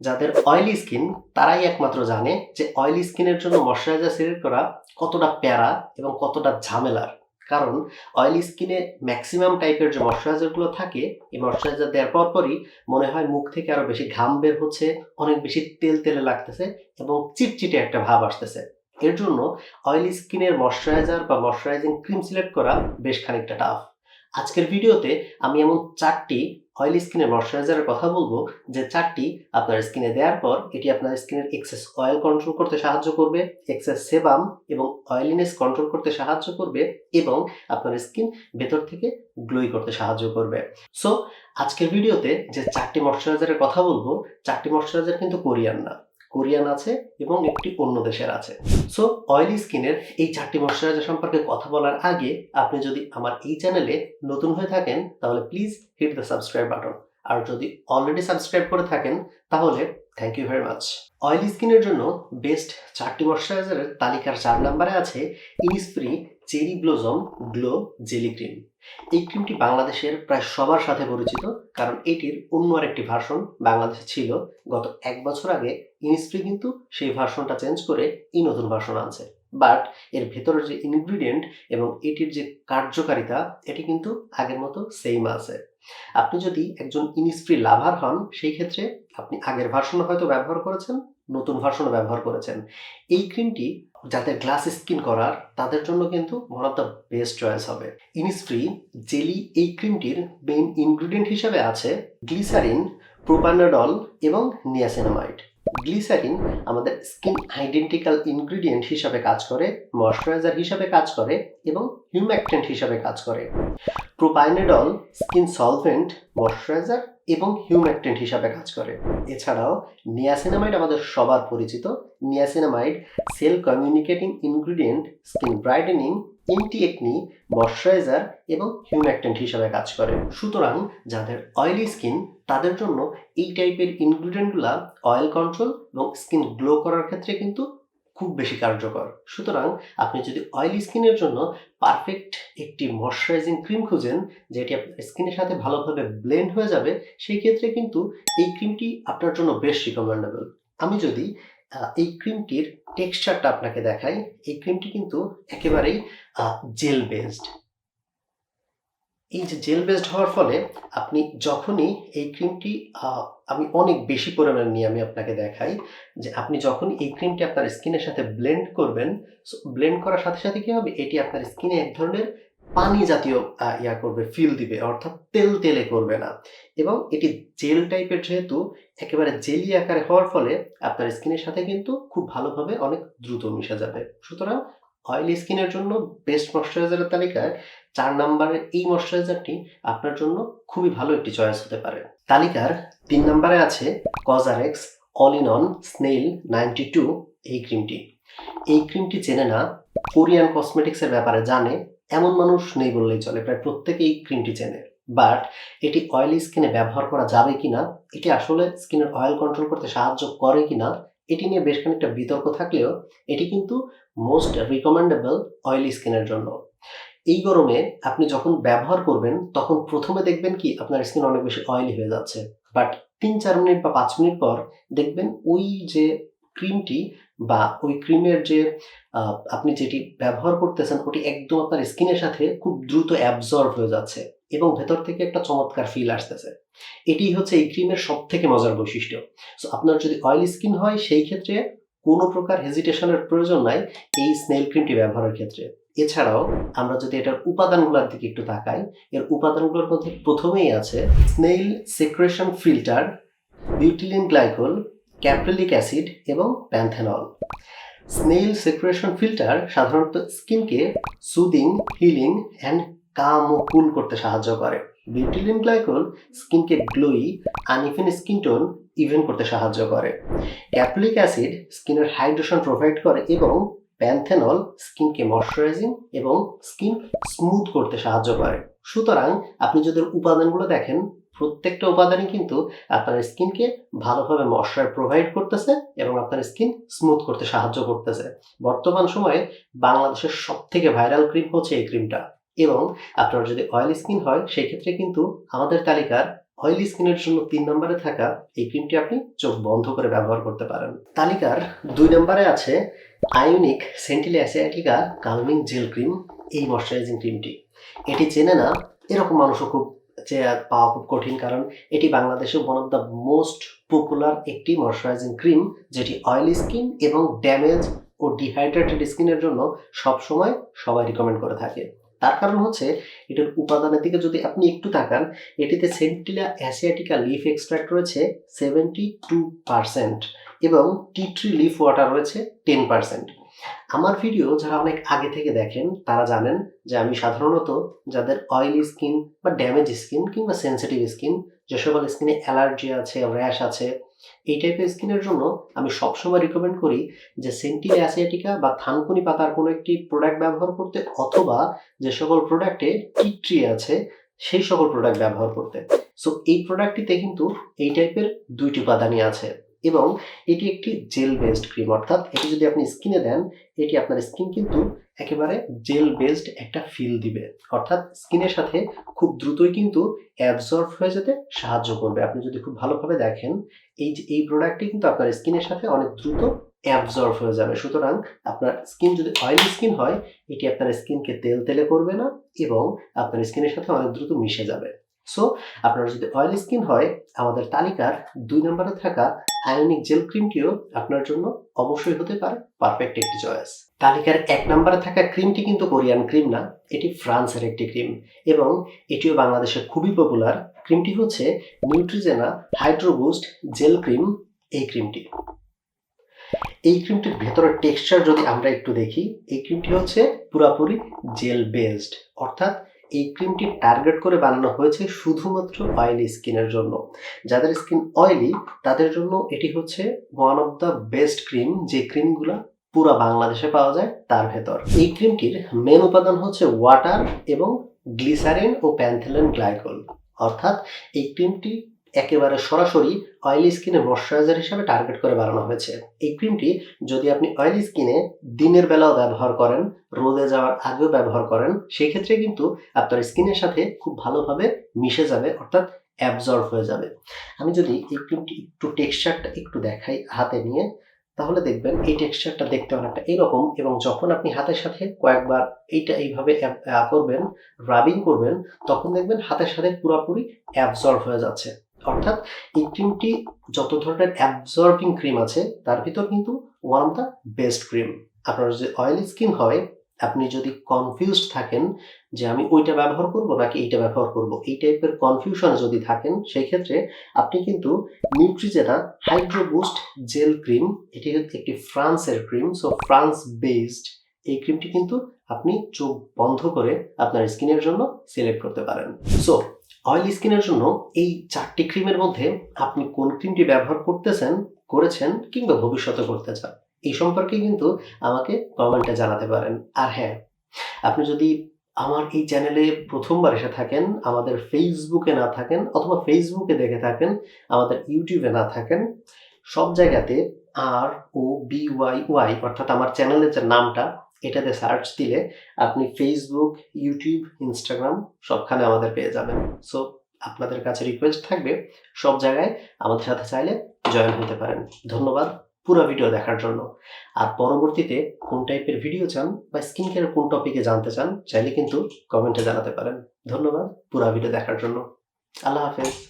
যাদের oily skin তারাই একমাত্র জানে যে অয়েলি স্কিনের জন্য ময়শ্চারাইজার সিলেক্ট করা কতটা প্যারা এবং কতটা ঝামেলার। কারণ অয়েলি স্কিনে ম্যাক্সিমাম টাইপের যে ময়শ্চারাইজারগুলো থাকে, এই ময়শ্চারাইজার দেওয়ার পরপরই মনে হয় মুখ থেকে আরও বেশি ঘাম বের হচ্ছে, অনেক বেশি তেল তেলে লাগতেছে এবং চিটচিটে একটা ভাব আসতেছে। এর জন্য অয়েলি স্কিনের ময়শ্চারাইজার বা ময়শ্চারাইজিং ক্রিম সিলেক্ট করা বেশ খানিকটা টাফ আজকের ভিডিওতে আমি এমন চারটি অয়েলি স্কিনের ময়শ্চারাইজারের কথা বলব যে চারটি আপনার স্কিনে দেওয়ার পর এটি আপনার স্কিনের এক্সেস অয়েল কন্ট্রোল করতে সাহায্য করবে এক্সেস সেবাম এবং অয়েলিনেস কন্ট্রোল করতে সাহায্য করবে এবং আপনার স্কিন ভেতর থেকে গ্লোই করতে সাহায্য করবে। সো আজকের ভিডিওতে যে চারটি ময়শ্চারাইজারের কথা বলব, চারটি ময়শ্চারাইজার কিন্তু কোরিয়ান না। কোরিয়ান আছে এবং একটি অন্য দেশের আছে। সো অয়েলি স্কিনের এই চারটি ময়শ্চারাইজার সম্পর্কে কথা বলার আগে আপনি যদি আমার এই চ্যানেলে নতুন হয়ে থাকেন, তাহলে please hit the subscribe button আর যদি অলরেডি সাবস্ক্রাইব করে থাকেন, তাহলে thank you very much oily স্কিনের জন্য বেস্ট চারটি ময়শ্চারাইজারের তালিকার চার নম্বরে আছে Innisfree cherry blossom glow jelly cream. এই ক্রিমটি বাংলাদেশের প্রায় সবার সাথে পরিচিত, কারণ এটির অন্য আরেকটি ভার্সন বাংলাদেশে ছিল। গত এক বছর আগে ইনিসফ্রি কিন্তু সেই ভার্সনটা চেঞ্জ করে এই নতুন ভার্সন আনছে। বাট এর ভেতরের যে ইনগ্রিডিয়েন্ট এবং এটির যে কার্যকারিতা, এটি কিন্তু আগের মতো সেম আছে। আপনি যদি একজন ইনিসফ্রি লাভার হন, সেই ক্ষেত্রে আপনি আগের ভার্সন হয়তো ব্যবহার করেছেন নতুন ভার্সনও ব্যবহার করেছেন। এই ক্রিমটি যাদের গ্লাস স্কিন করার, তাদের জন্য কিন্তু one of the best choice হবে। ইনিসফ্রি জেলি এই ক্রিমটির মেইন ইনগ্রিডিয়েন্ট হিসেবে আছে গ্লিসারিন প্রোপানাডল এবং নিয়াসিনামাইড গ্লিসারিন আমাদের স্কিন আইডেন্টিক্যাল ইনগ্রিডিয়েন্ট হিসাবে কাজ করে, ময়শ্চারাইজার হিসাবে কাজ করে এবং হিউম্যাক্টেন্ট হিসাবে কাজ করে। প্রোপাইনেডল, স্কিন সলভেন্ট, ময়শ্চারাইজার এবং হিউম্যাক্টেন্ট হিসাবে কাজ করে। এছাড়াও নিয়াসিনামাইড আমাদের সবার পরিচিত। Niacinamide cell communicating ingredient, skin brightening anti acne moisturizer এবং হিউম্যাক্টেন্ট হিসাবে কাজ করে। সুতরাং যাদের অয়েলি স্কিন তাদের জন্য এই টাইপের ইনগ্রিডিয়েন্টগুলা অয়েল কন্ট্রোল এবং স্কিন গ্লো করার ক্ষেত্রে কিন্তু খুব বেশি কার্যকর। সুতরাং আপনি যদি অয়েলি স্কিনের জন্য পারফেক্ট একটি ময়শ্চারাইজিং ক্রিম খুঁজেন, যেটি আপনার স্কিনের সাথে ভালোভাবে ব্লেন্ড হয়ে যাবে, সেই ক্ষেত্রে কিন্তু এই ক্রিমটি আপনার জন্য বেশ রিকমেন্ডেবল আমি যদি এই ক্রিমটির টেক্সচারটা আপনাকে দেখাই। এই ক্রিমটি কিন্তু একেবারেই জেল বেসড এই যে জেল বেসড হওয়ার ফলে আপনি যখনই এই ক্রিমটি আমি অনেক বেশি পরিমাণে নিয়ে আমি আপনাকে দেখাই যে আপনি যখন এই ক্রিমটি আপনার স্কিনের সাথে ব্লেন্ড করবেন ব্লেন্ড করার সাথে সাথে কি হবে? এটি আপনার স্কিনে এক ধরনের পানি জাতীয় ইয়া করবে ফিল দিবে, অর্থাৎ তেল তেলে করবে না। এবং এটি জেল টাইপের যেহেতু, একেবারে জেলি আকারে হওয়ার ফলে আপনার স্কিনের সাথে কিন্তু খুব ভালোভাবে অনেক দ্রুত মিশে যাবে। সুতরাং অয়েলি স্কিনের জন্য বেস্ট ময়শ্চারাইজারের তালিকায় চার নম্বরের এই ময়শ্চারাইজারটি আপনার জন্য খুবই ভালো একটি চয়েস হতে পারে। তালিকার তিন নম্বরে আছে COSRX all in one snail ninety two এই ক্রিমটি এই ক্রিমটি চেনে না, কোরিয়ান কসমেটিক্সের ব্যাপারে জানে এমন মানুষ নেই বললেই চলে, প্রায় প্রত্যেকেই ক্রিমটি চেনে। বাট এটি অয়েলি স্কিনে ব্যবহার করা যাবে কিনা, এটি আসলে স্কিনের অয়েল কন্ট্রোল করতে সাহায্য করে কিনা, এটি নিয়ে বেশ খানিকটা বিতর্ক থাকলেও এটি কিন্তু মোস্ট রিকমেন্ডেবল অয়েলি স্কিনের জন্য। এই গরমে আপনি যখন ব্যবহার করবেন, তখন প্রথমে দেখবেন কি আপনার স্কিন অনেক বেশি অয়েলি হয়ে যাচ্ছে। বাট তিন চার মিনিট বা পাঁচ মিনিট পর দেখবেন ওই যে ক্রিমটি বা ওই ক্রিমের যে আপনি যেটি ব্যবহার করতেছেন, ওটি একদম আপনার স্কিনের সাথে খুব দ্রুত অ্যাবজর্ব হয়ে যাচ্ছে এবং ভেতর থেকে একটা চমৎকার ফিল আসতেছে। এটি হচ্ছে এই ক্রিমের সব থেকে মজার বৈশিষ্ট্য। সো আপনার যদি অয়েলি স্কিন হয়, সেই ক্ষেত্রে কোনো প্রকার হেজিটেশনের প্রয়োজন নাই এই স্নেল ক্রিমটি ব্যবহারের ক্ষেত্রে। এছাড়াও, আমরা যদি এটার উপাদানগুলোর দিকে একটু তাকাই, এর উপাদানগুলোর মধ্যে প্রথমেই আছে snail secretion filter butylene glycol caprylic acid এবং প্যান্থেনল। স্নেইল সেক্রেশন ফিল্টার সাধারণত স্কিনকে সুদিং, হিলিং অ্যান্ড কাম ও কুল করতে সাহায্য করে। বিউটিলিন গ্লাইকোল স্কিনকে glowy uneven skin tone even করতে সাহায্য করে। ক্যাপ্রিলিক অ্যাসিড স্কিনের হাইড্রেশন প্রোভাইড করে এবং প্যান্থেনল স্কিনকে ময়শ্চারাইজিং এবং স্কিন স্মুথ করতে সাহায্য করে। সুতরাং আপনি যদি উপাদানগুলো দেখেন প্রত্যেকটা উপাদানই কিন্তু আপনার স্কিনকে ভালোভাবে ময়শ্চার প্রোভাইড করতেছে এবং আপনার স্কিন স্মুথ করতে সাহায্য করতেছে। বর্তমান সময়ে বাংলাদেশের সব থেকে ভাইরাল ক্রিম হচ্ছে এই ক্রিমটা এবং আপনার যদি অয়েল স্কিন হয়, সেই ক্ষেত্রে কিন্তু আমাদের তালিকার অয়েলি স্কিনের জন্য তিন নম্বরে থাকা এই ক্রিমটি আপনি চোখ বন্ধ করে ব্যবহার করতে পারেন। তালিকার দুই নম্বরে আছে iUNIK centella asiatica calming gel cream এই ময়শ্চারাইজিং ক্রিমটি এটি চেনে না, এরকম মানুষও খুব যে পাওয়া খুব কঠিন, কারণ এটি বাংলাদেশে one of the most popular একটি ময়শ্চারাইজিং ক্রিম যেটি অয়েলি স্কিন এবং ড্যামেজ ও ডিহাইড্রেটেড স্কিনের জন্য সবসময় সবাই রিকমেন্ড করে থাকে। তার কারণ হচ্ছে, এটার উপাদানের দিকে যদি আপনি একটু তাকান, এটিতে সেন্টিলা অ্যাসিয়াটিকা লিফ এক্সট্রাক্ট রয়েছে সেভেন্টি টু পারসেন্ট এবং টি ট্রি লিফ ওয়াটার রয়েছে টেন পারসেন্ট আমার ভিডিও যারা অনেক আগে থেকে দেখেন, তারা জানেন যে আমি সাধারণত যাদের অয়েলি স্কিন বা ড্যামেজ স্কিন কিংবা সেন্সিটিভ স্কিন যে সকল স্কিনে অ্যালার্জি আছে র্যাশ আছে, এই টাইপের স্কিনের জন্য আমি সবসময় রিকমেন্ড করি যে সেন্টিল অ্যাসিয়াটিকা বা থানকুনি পাতার কোনো একটি প্রোডাক্ট ব্যবহার করতে অথবা যে সকল প্রোডাক্টে টিট্রি আছে, সেই সকল প্রোডাক্ট ব্যবহার করতে। সো এই প্রোডাক্টটিতে কিন্তু এই টাইপের দুইটি উপাদানই আছে। এবং এটি একটি জেল বেসড ক্রিম অর্থাৎ এটি যদি আপনি স্কিনে দেন, এটি আপনার স্কিন কিন্তু একেবারে জেল বেসড একটা ফিল দিবে। অর্থাৎ স্কিনের সাথে খুব দ্রুতই কিন্তু অ্যাবজর্ব হয়ে যেতে সাহায্য করবে। আপনি যদি খুব ভালোভাবে দেখেন, এই যে, এই প্রোডাক্টটি কিন্তু আপনার স্কিনের সাথে অনেক দ্রুত অ্যাবজর্ব হয়ে যাবে। সুতরাং আপনার স্কিন যদি অয়েলি স্কিন হয়, এটি আপনার স্কিনকে তেল তেলে করবে না এবং আপনার স্কিনের সাথে অনেক দ্রুত মিশে যাবে। সো আপনার যদি অয়েলি স্কিন হয়, আমাদের তালিকার দুই নম্বরে থাকা আয়নিক জেল ক্রিমটিও আপনার জন্য অবশ্যই হতে পারে পারফেক্ট একটি চয়েস তালিকার এক নম্বরে থাকা ক্রিমটি কিন্তু কোরিয়ান ক্রিম না, এটি ফ্রান্সের একটি ক্রিম এবং এটিও বাংলাদেশে খুবই পপুলার ক্রিমটি হচ্ছে নিউট্রিজেনা হাইড্রোবুস্ট জেল ক্রিম এই ক্রিমটি এই ক্রিমটির ভেতরের টেক্সচার যদি আমরা একটু দেখি, এই ক্রিমটি হচ্ছে পুরাপুরি জেল বেসড অর্থাৎ এই ক্রিমটি টার্গেট করে বানানো হয়েছে শুধুমাত্র অয়েলি স্কিনের জন্য। যাদের স্কিন অয়েলি তাদের জন্য এটি হচ্ছে one of the best cream যে ক্রিমগুলো পুরা বাংলাদেশে পাওয়া যায়, তার ভেতর। এই ক্রিমটির মেন উপাদান হচ্ছে ওয়াটার এবং গ্লিসারিন ও প্যান্থেলেন গ্লাইকোল অর্থাৎ এই ক্রিমটি একেবারে সরাসরি অয়েলি স্কিনে ময়শ্চারাইজার হিসাবে টার্গেট করে বানানো হয়েছে। এই ক্রিমটি যদি আপনি অয়েলি স্কিনে দিনের বেলাও ব্যবহার করেন, রোদে যাওয়ার আগেও ব্যবহার করেন সেই ক্ষেত্রে কিন্তু আপনার স্কিনের সাথে খুব ভালোভাবে মিশে যাবে, অর্থাৎ অ্যাবজর্ব হয়ে যাবে। আমি যদি এই ক্রিমটি একটু টেক্সচারটা একটু দেখাই হাতে নিয়ে, তাহলে দেখবেন এই টেক্সচারটা দেখতে অনেকটা এরকম এবং যখন আপনি হাতের সাথে কয়েকবার এইটা এইভাবে করবেন রাবিং করবেন, তখন দেখবেন হাতের সাথে পুরোপুরি অ্যাবজর্ব হয়ে যাচ্ছে। অর্থাৎ এই ক্রিমটি যত ধরনের অ্যাবজর্বিং ক্রিম আছে, তার ভিতর কিন্তু one of the best cream আপনার যে অয়েলি স্কিন হয়, আপনি যদি কনফিউজড থাকেন যে আমি ওইটা ব্যবহার করব নাকি এইটা ব্যবহার করব, এই টাইপের কনফিউশনে যদি থাকেন, সেই ক্ষেত্রে আপনি কিন্তু নিউট্রিজেনা হাইড্রোবুস্ট জেল ক্রিম এটি হচ্ছে একটি ফ্রান্সের ক্রিম সো ফ্রান্স বেসড এই ক্রিমটি কিন্তু আপনি চোখ বন্ধ করে আপনার স্কিনের জন্য সিলেক্ট করতে পারেন। সো অয়েলি স্কিনের জন্য এই চারটি ক্রিমের মধ্যে আপনি কোন ক্রিমটি ব্যবহার করতেছেন, করেছেন কিংবা ভবিষ্যতে করতে চান, এই সম্পর্কে কিন্তু আমাকে কমেন্টে জানাতে পারেন। আর হ্যাঁ আপনি যদি আমার এই চ্যানেলে প্রথমবার এসে থাকেন, আমাদের ফেসবুকে না থাকেন অথবা ফেসবুকে দেখে থাকেন, আমাদের ইউটিউবে না থাকেন, সব জায়গাতে R O B Y Y অর্থাৎ আমার চ্যানেলের যে নামটা এটাতে সার্চ দিলে আপনি ফেসবুক ইউটিউব ইনস্টাগ্রাম সবখানে আমাদের পেয়ে যাবেন। সো আপনাদের কাছে রিকোয়েস্ট থাকবে, সব জায়গায় আমাদের সাথে চাইলে জয়েন হতে পারেন। ধন্যবাদ পুরো ভিডিও দেখার জন্য। আর পরবর্তীতে কোন টাইপের ভিডিও চান বা স্কিন কেয়ার কোন টপিকে জানতে চান, চাইলে কিন্তু কমেন্টে জানাতে পারেন। ধন্যবাদ পুরো ভিডিও দেখার জন্য। আল্লাহ হাফেজ।